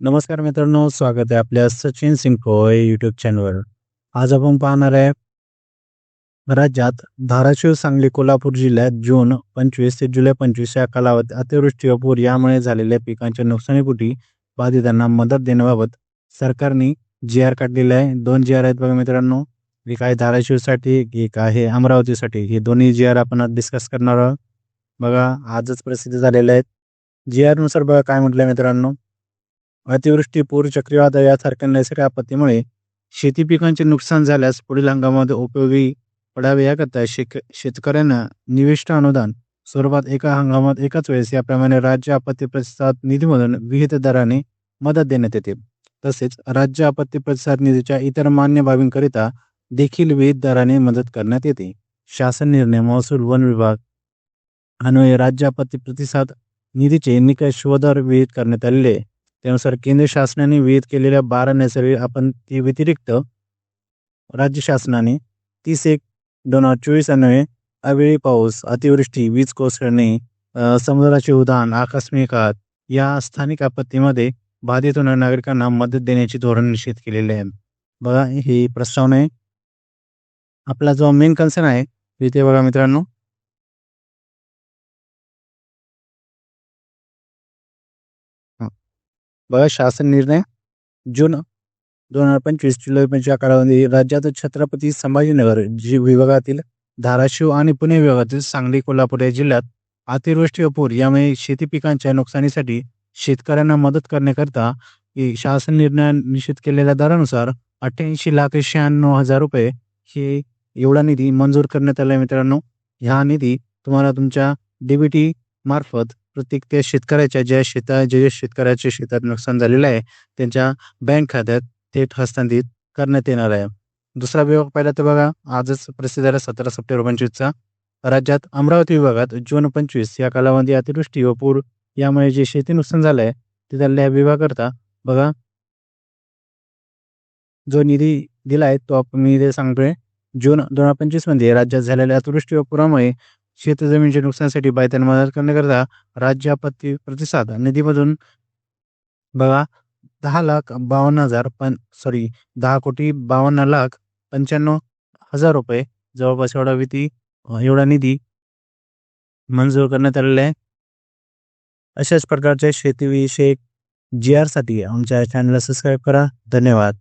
नमस्कार मित्रांनो स्वागत आहे आपल्या सचिन सिंगो युट्यूब यूट्यूब चॅनलवर आज आपण पाहणार आहे राज्यात धाराशिव सांगली कोल्हापूर जिल्ह्यात जून पंचवीस ते जुलै पंचवीस या कालावधीत अतिवृष्टी व पूर यामुळे झालेल्या पिकांच्या नुकसानीपोटी बाधितांना मदत देण्याबाबत सरकारने जी आर काढलेले आहे. दोन जी आर आहेत बघा मित्रांनो. एक आहे धाराशिवसाठी एक आहे अमरावतीसाठी. हे दोन्ही जी आर आपण आज डिस्कस करणार आहोत. बघा आजच प्रसिद्ध झालेले आहेत. जी आरनुसार बघा काय म्हटलं मित्रांनो. अतिवृष्टी पूर चक्रीवादळ यासारख्या नैसर्गिक आपत्तीमुळे शेती पिकांचे नुकसान झाल्यास पुढील हंगामामध्ये उपयोगी पडावे याकरता शेक शेतकऱ्यांना निविष्ट अनुदान. स्वरूपात एका हंगामात एकाच वेळेस. याप्रमाणे राज्य आपत्ती प्रतिसाद निधीमधून विहित दराने मदत देण्यात येते. तसेच राज्य आपत्ती प्रतिसाद निधीच्या इतर मान्य बाबींकरिता देखील विहित दराने मदत करण्यात येते. शासन निर्णय महसूल वन विभाग. अन्वये राज्य आपत्ती प्रतिसाद निधीचे निकष व दर विहित करण्यात आलेले त्यानुसार केंद्र शासनाने विहित केलेल्या बारा नैसर्गिक आपत्ती व्यतिरिक्त राज्य शासनाने तीस एक दोन हजार चोवीस अन्वये अवेळी पाऊस अतिवृष्टी वीज कोसळणे समुद्राचे उदाहरण आकस्मिक या स्थानिक आपत्तीमध्ये बाधित होणाऱ्या नागरिकांना मदत देण्याचे धोरण निश्चित केलेले आहे. बघा ही प्रस्तावना आहे. आपला जो मेन कन्सर्न आहे इथे बघा मित्रांनो बघा शासन निर्णय जून दोन हजार पंचवीस जुलै पंचवीस कालावधी राज्यात छत्रपती संभाजीनगर जी विभागातील धाराशिव आणि पुणे विभागातील सांगली कोल्हापूर या जिल्ह्यात अतिवृष्टी व पूर यामुळे शेती पिकांच्या नुकसानीसाठी शेतकऱ्यांना मदत करण्याकरता शासन निर्णय निश्चित केलेल्या दरानुसार अठ्ठ्याऐंशी लाख शहाण्णव हजार रुपये हे एवढा निधी मंजूर करण्यात आला मित्रांनो. ह्या निधी तुम्हाला तुमच्या डीबीटी मार्फत प्रत्येक त्या शेतकऱ्याच्या ज्या शेता जे शेतकऱ्याच्या शेतात नुकसान झालेलं आहे त्यांच्या बँक खात्यात थेट हस्तांतरित करण्यात येणार आहे. दुसरा विभाग पाहिला तर बघा आजच प्रसिद्ध झाला सतरा सप्टेंबर पंचवीसचा. राज्यात अमरावती विभागात जून पंचवीस या कालावधी अतिवृष्टी व पूर यामुळे जे शेती नुकसान झालं आहे तिथल्या विभागाकरता बघा जो निधी दिला आहे तो आपण मी सांगतोय. जून दोन हजार पंचवीसमध्ये राज्यात झालेल्या अतिवृष्टी व पुरामुळे शेतजमिनीच्या नुकसानासाठी बाधितांना मदत करण्याकरता राज्य आपत्ती प्रतिसाद निधीमधून बघा दहा लाख बावन्न हजार पण सॉरी दहा कोटी बावन्न लाख पंच्याण्णव हजार रुपये जवळपास एवढा विधी एवढा निधी मंजूर करण्यात आलेला आहे. अशाच प्रकारच्या शेतीविषयक जी आरसाठी आमच्या चॅनलला सबस्क्राईब करा. धन्यवाद.